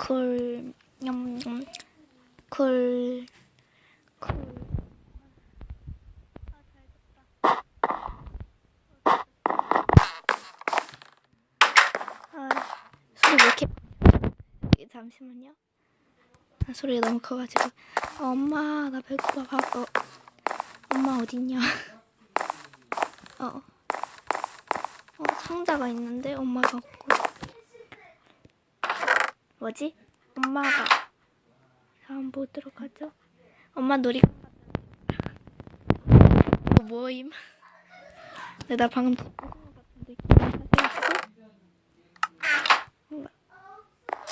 쿨, 냠냠. 아, 왜 이렇게 잠시만요. 아, 소리가 너무 커가지고. 어, 엄마 나 배고파. 밥 어, 엄마 어딨냐? 어, 어 상자가 있는데 엄마가 없고 뭐지 엄마가 자, 한번 보도록 하죠 엄마 놀이 어, 뭐임 근데 나 방금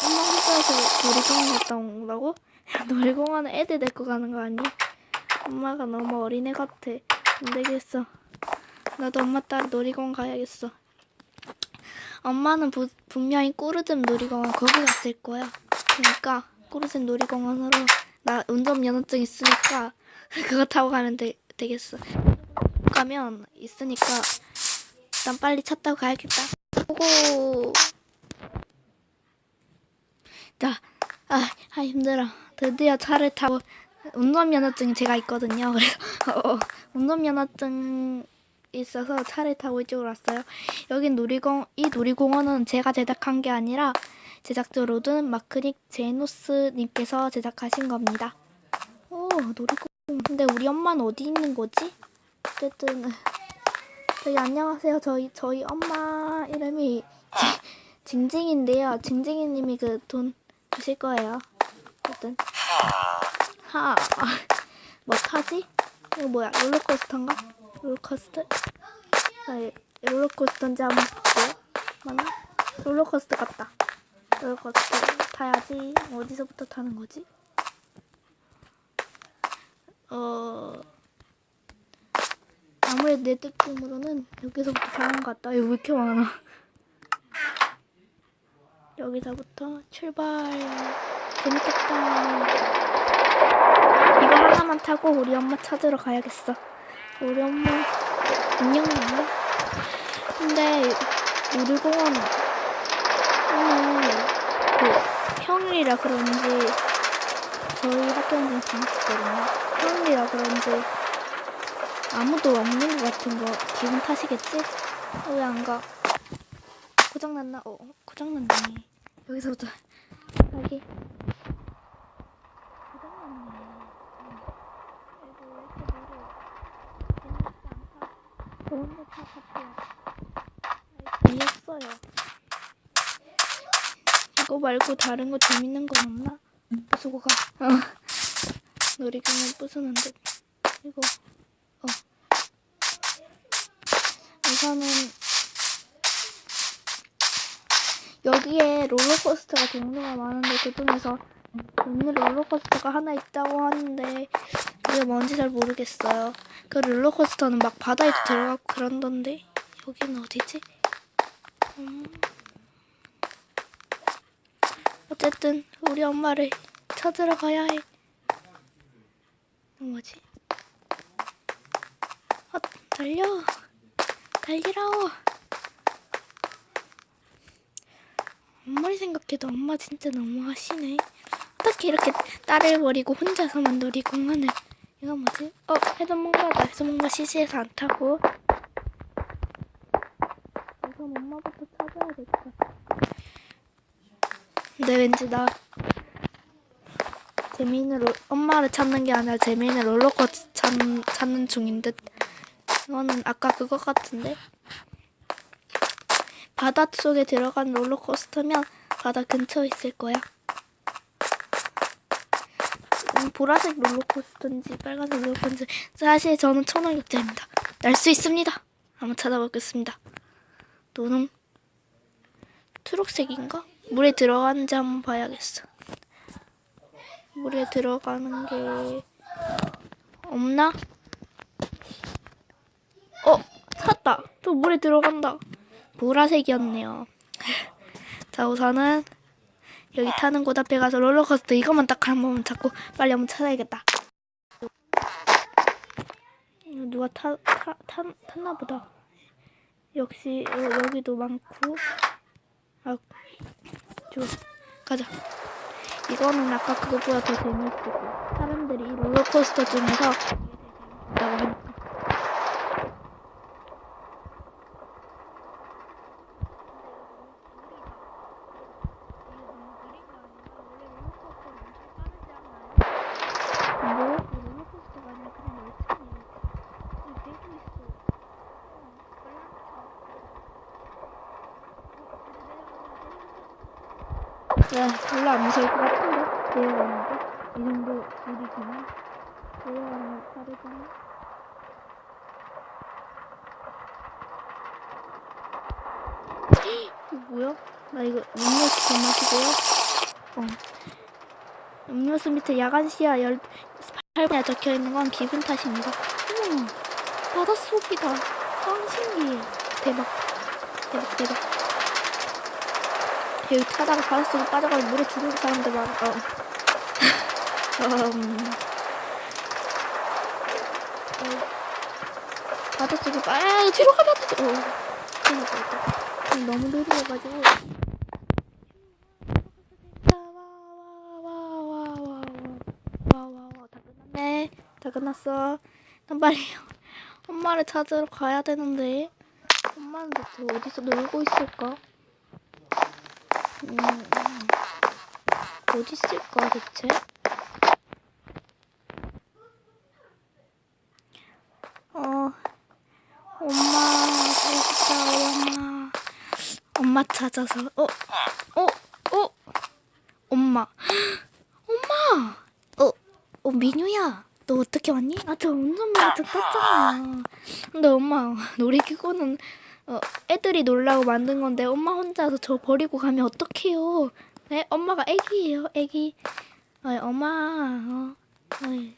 엄마 혼자서 놀이공원 갔다 온다고? 야, 놀이공원은 애들 데리고 가는 거 아니야? 엄마가 너무 어린애 같아. 안 되겠어. 나도 엄마 따라 놀이공원 가야겠어. 엄마는 부, 분명히 꾸르즘 놀이공원 거기 갔을 거야. 그러니까 꾸르즘 놀이공원으로 나 운전 면허증 있으니까 그거 타고 가면 되, 되겠어. 가면 있으니까 일단 빨리 차 타고 가야겠다. 오고. 자, 아, 아 힘들어. 드디어 차를 타고 운전 면허증이 제가 있거든요. 그래서 어, 운전 면허증 있어서 차를 타고 이쪽으로 왔어요. 여긴 놀이공 이 놀이공원은 제가 제작한 게 아니라 제작자 로든 마크닉 제노스님께서 제작하신 겁니다. 오 놀이공원. 근데 우리 엄마는 어디 있는 거지? 어쨌든 저희 안녕하세요. 저희 저희 엄마 이름이 징- 징징인데요. 징징이님이 그 돈 주실 거예요. 어쨌든 하. 뭐 타지? 이거 뭐야? 롤러코스터인가? 롤러코스터? 아, 예. 롤러코스터인지 한번 볼게요. 맞나? 롤러코스터 같다. 롤러코스터 타야지. 어디서부터 타는 거지? 어. 아무래도 내 느낌으로는 여기서부터 타는 것 같다. 이거 왜 이렇게 많아? 여기서부터 출발. 재밌겠다. 하나만 타고 우리 엄마 찾으러 가야겠어. 우리 엄마 안녕 엄마. 근데 놀이공원 오늘 그 평일이라 그런지 저희 학교는 방학이거든요. 평일이라 그런지 아무도 없는 것 같은 거 기분 탓이겠지? 왜 안 가? 고장났나? 어, 고장났네. 여기서부터 여기 고장났네. 이거 왜 이렇게 느려? 재밌지 않다. 재미없어요. 이거 말고 다른 거 재밌는 건 없나? 부수고 가. 어. 놀이공원 부수는데 이거 어. 우선은 여기에 롤러코스터가 종류가 많은데 그 중에서 오늘 롤러코스터가 하나 있다고 하는데 그게 뭔지 잘 모르겠어요. 그 롤러코스터는 막 바다에도 들어가고 그런던데 여기는 어디지? 음. 어쨌든 우리 엄마를 찾으러 가야 해. 뭐지? 아, 달려. 달리라오. 아무리 생각해도 엄마 진짜 너무 하시네. 어떻게 이렇게 딸을 버리고 혼자서만 놀이공원을. 이거 뭐지? 어, 해전몽가다. 해전몽가 시시해서 안 타고. 우선 엄마부터 찾아야겠다. 근데 왠지 나 재민을 롤- 엄마를 찾는 게 아니라 재민을 롤러코스터 찾는, 찾는 중인 듯. 이거는 아까 그거 같은데? 바다 속에 들어간 롤러코스터면 바다 근처에 있을 거야. 음, 보라색 롤러코스터인지 빨간색 롤러코스터인지 사실 저는 초능력자입니다. 날 수 있습니다. 한번 찾아보겠습니다. 노는 초록색인가? 물에 들어가는지 한번 봐야겠어. 물에 들어가는 게 없나? 어, 찾았다. 또 물에 들어간다. 보라색이었네요. 자, 우선은 여기 타는 곳 앞에 가서 롤러코스터 이것만 딱 한 번만 찾고 빨리 한번 찾아야겠다. 누가 타, 타, 타, 탔나 보다. 역시 여, 여기도 많고. 아, 저 가자. 이거는 아까 그것보다 더 재미있고 사람들이 이 롤러코스터 중에서 이게 제일 재밌다고 하니까 뭐? 롤러코스터가 아니라 그냥 열차네. 여기 배도 있어. 어, 네, 별로 안 무서울 것 같은데 내려가는 게? 이 정도 우리 그냥 내려가는 거 빠르잖아. 이거 뭐야? 나 이거 음료수 좀 마시고요. 어. 음료수 밑에 야간 시야 18분에 적혀 있는 건 기분 탓입니다. 어머, 바닷속이다. 짱 신기해. 대박. 대박, 대박. 여기 타다가 바람 속에 빠져가지고 물에 죽은 사람들 많아. 어. 음. 어. 바다 속에 빠, 아, 뒤로 가면 안 되지. 어. 그러니까 너무 느려가지고. 다 끝났어. 난 빨리 엄마를 찾으러 가야 되는데 엄마는 대체 어디서 놀고 있을까? 음, 어디 있을까 대체? 어, 엄마 싶다 엄마. 엄마 찾아서 어, 어, 어, 엄마, 엄마, 어, 어 민유야, 너 어떻게 왔니? 아 저 운전면허증 땄잖아. 근데 엄마 놀이기구는 어, 애들이 놀라고 만든 건데 엄마 혼자서 저 버리고 가면 어떡해요? 네, 엄마가 애기예요, 애기. 어, 엄마, 어, 어,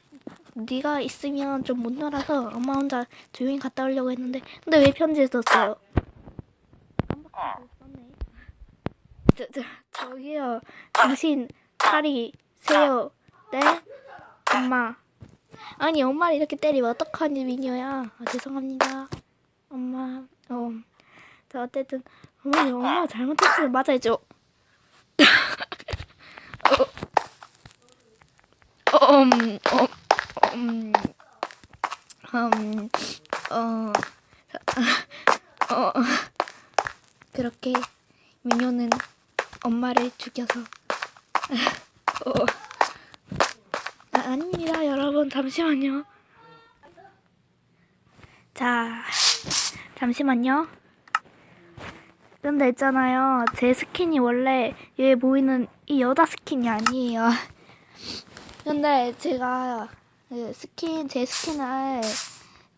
네가 있으면 좀 못 놀아서 엄마 혼자 조용히 갔다 오려고 했는데 근데 왜 편지를 썼어요? 저, 저, 저기요. 당신 살이 세요. 네? 엄마. 아니 엄마를 이렇게 때리면 어떡하니 미녀야. 아, 죄송합니다. 엄마. 어. 자 어쨌든 어머니 엄마가 잘못했으면 맞아야죠. 어, 어, 음, 어, 음, 음, 어, 어, 그렇게 민효는 엄마를 죽여서 어, 아, 아닙니다 여러분 잠시만요 자 잠시만요. 근데 있잖아요. 제 스킨이 원래 여기 보이는 이 여자 스킨이 아니에요. 근데 제가 그 스킨 제 스킨을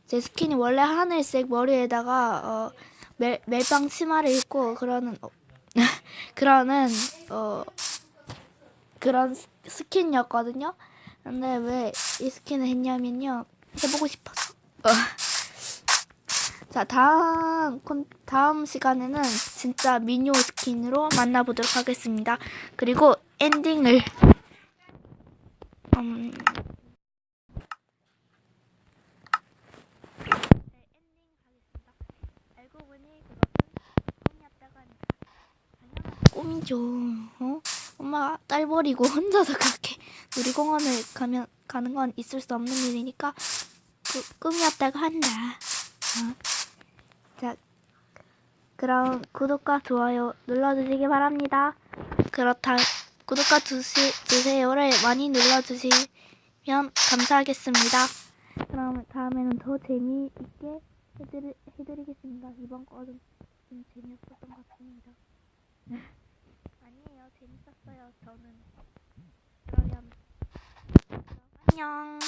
제 스킨이 원래 하늘색 머리에다가 어, 멜, 멜빵 치마를 입고 그러는 어, 그러는 어 그런 스- 스킨이었거든요. 근데 왜 이 스킨을 했냐면요. 해보고 싶어서. 어. 자 다음 콘 다음 시간에는 진짜 미녀 스킨으로 만나보도록 하겠습니다. 그리고 엔딩을 음. 꿈이죠. 어? 엄마가 딸 버리고 혼자서 그렇게 놀이공원을 가면 가는 건 있을 수 없는 일이니까 그 꿈이었다고 한다. 어? 자, 그럼 구독과 좋아요 눌러주시기 바랍니다. 그렇다 구독과 주시, 주세요를 많이 눌러주시면 감사하겠습니다. 그럼 다음에는 더 재미있게 해드리, 해드리겠습니다. 이번 거는 좀 재미없었던 것 같습니다. 아니에요. 재밌었어요. 저는. 그러면 안녕.